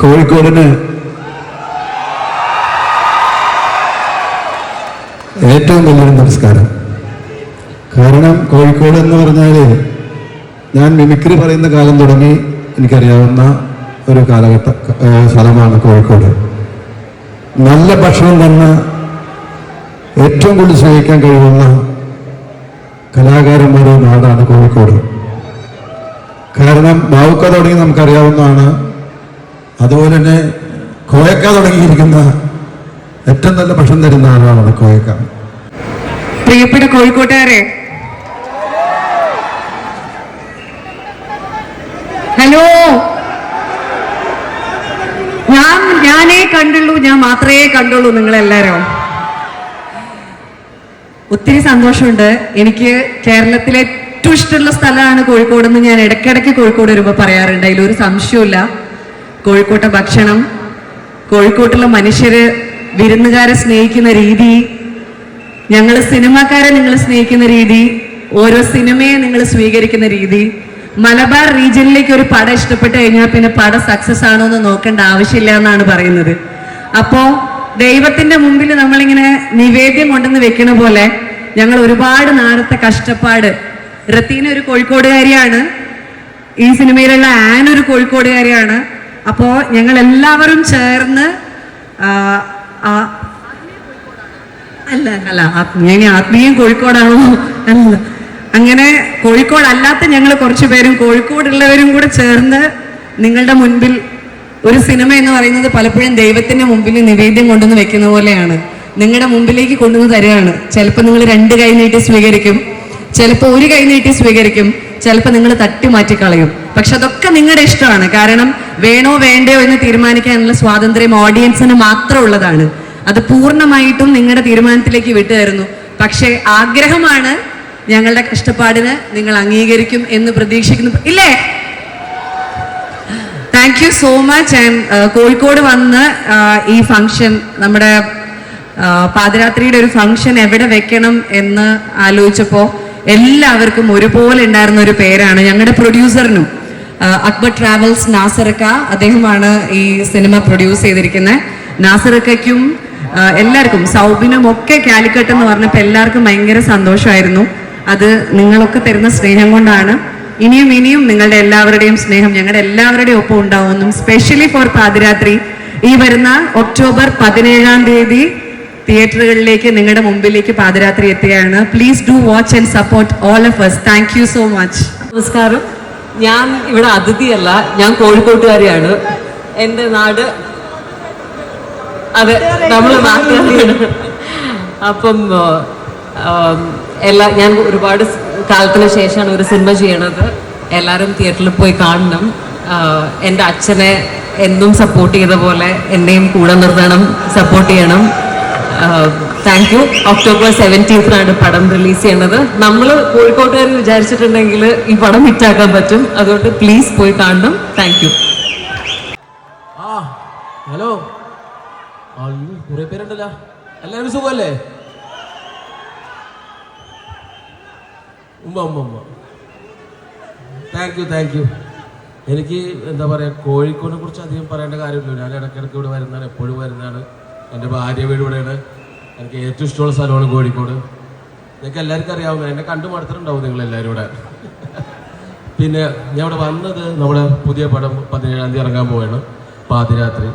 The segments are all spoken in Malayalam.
കോഴിക്കോടിന് ഏറ്റവും വലിയൊരു നമസ്കാരം. കാരണം കോഴിക്കോട് എന്ന് പറഞ്ഞാൽ ഞാൻ മിമിക്രി പറയുന്ന കാലം തുടങ്ങി എനിക്കറിയാവുന്ന ഒരു കാലഘട്ട സ്ഥലമാണ് കോഴിക്കോട്. നല്ല ഭക്ഷണം തന്ന് ഏറ്റവും കൂടുതൽ സ്നേഹിക്കാൻ കഴിയുന്ന കലാകാരന്മാരുടെ നാടാണ് കോഴിക്കോട്. കാരണം ബാവുക്ക തുടങ്ങി നമുക്കറിയാവുന്നതാണ് അതുപോലെ തന്നെ കോയക്ക തുടങ്ങിയിരിക്കുന്ന ഏറ്റവും നല്ല ഭക്ഷണം തരുന്ന ആളാണ് കോയക്ക. പ്രിയപ്പെട്ട കോഴിക്കോട്ടുകാരെ ഹലോ? ഞാൻ ഞാനേ കണ്ടുള്ളൂ ഞാൻ മാത്രമേ കണ്ടുള്ളൂ നിങ്ങളെല്ലാരും. ഒത്തിരി സന്തോഷമുണ്ട്. എനിക്ക് കേരളത്തിലെ ഏറ്റവും ഇഷ്ടമുള്ള സ്ഥലമാണ് കോഴിക്കോട് എന്ന് ഞാൻ ഇടയ്ക്കിടയ്ക്ക് കോഴിക്കോട് വരുമ്പോൾ പറയാറുണ്ട്. അതിലൊരു സംശയമില്ല കോഴിക്കോട്ടെ ഭക്ഷണം കോഴിക്കോട്ടുള്ള മനുഷ്യര് വിരുന്നുകാരെ സ്നേഹിക്കുന്ന രീതി ഞങ്ങൾ സിനിമാക്കാരെ നിങ്ങൾ സ്നേഹിക്കുന്ന രീതി ഓരോ സിനിമയെ നിങ്ങൾ സ്വീകരിക്കുന്ന രീതി. മലബാർ റീജിയനിലേക്ക് ഒരു പടം ഇഷ്ടപ്പെട്ട് കഴിഞ്ഞാൽ പിന്നെ പടം സക്സസ് ആണോ എന്ന് നോക്കേണ്ട ആവശ്യമില്ല എന്നാണ് പറയുന്നത്. അപ്പോ ദൈവത്തിന്റെ മുമ്പിൽ നമ്മളിങ്ങനെ നിവേദ്യം കൊണ്ടെന്ന് വെക്കണ പോലെ ഞങ്ങൾ ഒരുപാട് നാളത്തെ കഷ്ടപ്പാട്. റത്തീന ഒരു കോഴിക്കോടുകാരിയാണ്. ഈ സിനിമയിലുള്ള ആൻ ഒരു കോഴിക്കോടുകാരിയാണ്. അപ്പോ ഞങ്ങൾ എല്ലാവരും ചേർന്ന് അല്ല അല്ല ആത്മീയ ആത്മീയം കോഴിക്കോടാണോ? അല്ല. അങ്ങനെ കോഴിക്കോട് അല്ലാത്ത ഞങ്ങൾ കുറച്ച് പേരും കോഴിക്കോടുള്ളവരും കൂടെ ചേർന്ന് നിങ്ങളുടെ മുൻപിൽ ഒരു സിനിമ എന്ന് പറയുന്നത് പലപ്പോഴും ദൈവത്തിന്റെ മുമ്പിൽ നിവേദ്യം കൊണ്ടുവന്ന് വെക്കുന്ന പോലെയാണ്. നിങ്ങളുടെ മുമ്പിലേക്ക് കൊണ്ടുവന്ന് തരികയാണ് ചിലപ്പോൾ നിങ്ങൾ രണ്ട് കൈ നീട്ടി സ്വീകരിക്കും. ചിലപ്പോൾ ഒരു കൈ നീട്ടി സ്വീകരിക്കും. ചിലപ്പോൾ നിങ്ങൾ തട്ടി മാറ്റിക്കളയും. പക്ഷെ അതൊക്കെ നിങ്ങളുടെ ഇഷ്ടമാണ്. കാരണം വേണോ വേണ്ടയോ എന്ന് തീരുമാനിക്കാനുള്ള സ്വാതന്ത്ര്യം ഓഡിയൻസിന് മാത്രം ഉള്ളതാണ്. അത് പൂർണമായിട്ടും നിങ്ങളുടെ തീരുമാനത്തിലേക്ക് വിട്ടുതരുന്നു പക്ഷേ ആഗ്രഹമാണ് ഞങ്ങളുടെ കഷ്ടപ്പാടിന് നിങ്ങൾ അംഗീകരിക്കും എന്ന് പ്രതീക്ഷിക്കുന്നു. ഇല്ലേ? Thank you so much and Kozhikode വന്ന് uh, ഈ ഫംഗ്ഷൻ നമ്മുടെ uh, പാതിരാത്രിയുടെ ഒരു ഫംഗ്ഷൻ എവിടെ വെക്കണം എന്ന് ആലോചിച്ചപ്പോൾ എല്ലാവർക്കും ഒരുപോലെ ഉണ്ടായിരുന്ന ഒരു പേരാണ് ഞങ്ങളുടെ പ്രൊഡ്യൂസറിനും അക്ബർ ട്രാവൽസ് നാസറക്ക അദ്ദേഹമാണ് ഈ സിനിമ പ്രൊഡ്യൂസ് ചെയ്തിരിക്കുന്നത് നാസറക്കും എല്ലാവർക്കും സൗബിനും ഒക്കെ കാലിക്കട്ട് എന്ന് പറഞ്ഞപ്പോൾ എല്ലാവർക്കും ഭയങ്കര സന്തോഷമായിരുന്നു. അത് നിങ്ങളൊക്കെ തരുന്ന സ്നേഹം കൊണ്ടാണ്. ഇനിയും ഇനിയും നിങ്ങളുടെ എല്ലാവരുടെയും സ്നേഹം ഞങ്ങളുടെ എല്ലാവരുടെയും ഒപ്പം ഉണ്ടാവുമെന്നും സ്പെഷ്യലി ഫോർ പാതിരാത്രി ഈ വരുന്ന ഒക്ടോബർ പതിനേഴാം തീയതി തിയേറ്ററുകളിലേക്ക് നിങ്ങളുടെ മുമ്പിലേക്ക് പാതിരാത്രി എത്തുകയാണ്. Please do watch and support all of us. Thank you so much നമസ്കാരം. ഞാൻ ഇവിടെ അതിഥിയല്ല. ഞാൻ കോഴിക്കോട്ടുകാരിയാണ്. എന്റെ നാട് അതെ നമ്മൾ നാട്ടുകാരിയാണ്. അപ്പം എല്ലാ ഞാൻ ഒരുപാട് കാലത്തിന് ശേഷമാണ് ഒരു സിനിമ ചെയ്യണത്. എല്ലാവരും തിയേറ്ററിൽ പോയി കാണണം. എന്റെ അച്ഛനെ എന്നും സപ്പോർട്ട് ചെയ്ത പോലെ എന്നെയും കൂടെ നിർത്തണം സപ്പോർട്ട് ചെയ്യണം. താങ്ക് യു ഒക്ടോബർ സെവന്റീൻത്തിനാണ് പടം റിലീസ് ചെയ്യണത്. നമ്മൾ കോഴിക്കോട്ടുകാർ വിചാരിച്ചിട്ടുണ്ടെങ്കിൽ ഈ പടം ഹിറ്റാക്കാൻ പറ്റും. അതുകൊണ്ട് പ്ലീസ് പോയി കാണണം. Thank you hello. എല്ലാവരും സുഖമല്ലേ? ഉമ്മ ഉമ്മ താങ്ക് യു താങ്ക് യു എനിക്ക് എന്താ പറയുക കോഴിക്കോടിനെ കുറിച്ച് അധികം പറയേണ്ട കാര്യമില്ല. ഞാൻ ഇടയ്ക്കിടയ്ക്ക് ഇവിടെ വരുന്നതാണ് എപ്പോഴും വരുന്നതാണ്. എന്റെ ഭാര്യ വീട് ഇവിടെയാണ് എനിക്ക് ഏറ്റവും ഇഷ്ടമുള്ള സ്ഥലമാണ് കോഴിക്കോട്. നിങ്ങൾക്ക് എല്ലാവർക്കും അറിയാവുന്ന എന്നെ കണ്ടു മടുത്തിട്ടുണ്ടാവും നിങ്ങൾ എല്ലാവരും ഇവിടെ. പിന്നെ ഞാൻ ഇവിടെ വന്നത് നമ്മുടെ പുതിയ പടം പതിനേഴാം തീയതി ഇറങ്ങാൻ പോവുകയാണ് പാതിരാത്രി.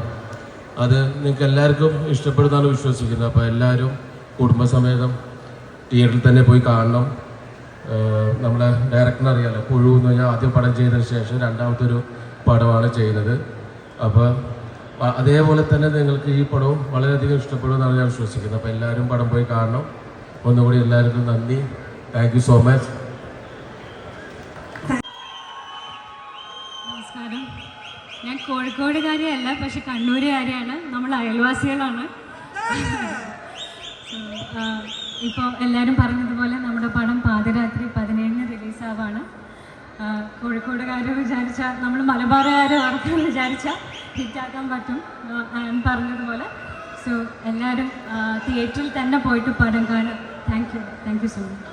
അത് നിങ്ങൾക്ക് എല്ലാവർക്കും ഇഷ്ടപ്പെടുന്നതാണ് വിശ്വസിക്കുന്നത്. അപ്പോൾ എല്ലാവരും കുടുംബസമേതം തിയേറ്ററിൽ തന്നെ പോയി കാണണം. നമ്മുടെ ഡയറക്ടർ അറിയാമല്ലോ പുഴു എന്ന് പറഞ്ഞാൽ ആദ്യം പടം ചെയ്തതിന് ശേഷം രണ്ടാമത്തെ ഒരു പടമാണ് ചെയ്യുന്നത്. അപ്പോൾ അതേപോലെ തന്നെ നിങ്ങൾക്ക് ഈ പടവും വളരെയധികം ഇഷ്ടപ്പെടുമെന്നാണ് ഞാൻ വിശ്വസിക്കുന്നത്. അപ്പോൾ എല്ലാവരും പടം പോയി കാണണം. ഒന്നുകൂടി എല്ലാവർക്കും നന്ദി. താങ്ക് യു സോ മച്ച് നമസ്കാരം. ഞാൻ കോഴിക്കോടുകാരിയല്ല പക്ഷെ കണ്ണൂരുകാരിയാണ്. നമ്മൾ അയൽവാസികളാണ്. ഇപ്പോൾ എല്ലാവരും പറഞ്ഞതുപോലെ നമ്മുടെ പടം പാതിരാത്രി പതിനേഴിന് റിലീസാവാണ്. കോഴിക്കോടുകാർ വിചാരിച്ചാൽ നമ്മൾ മലബാറുകാർ ഓർക്കാൻ വിചാരിച്ചാൽ ഹിറ്റാക്കാൻ പറ്റും. ഞാൻ പറഞ്ഞതുപോലെ. സോ എല്ലാവരും തിയേറ്ററിൽ തന്നെ പോയിട്ട് പടം കാണും thank you thank you so much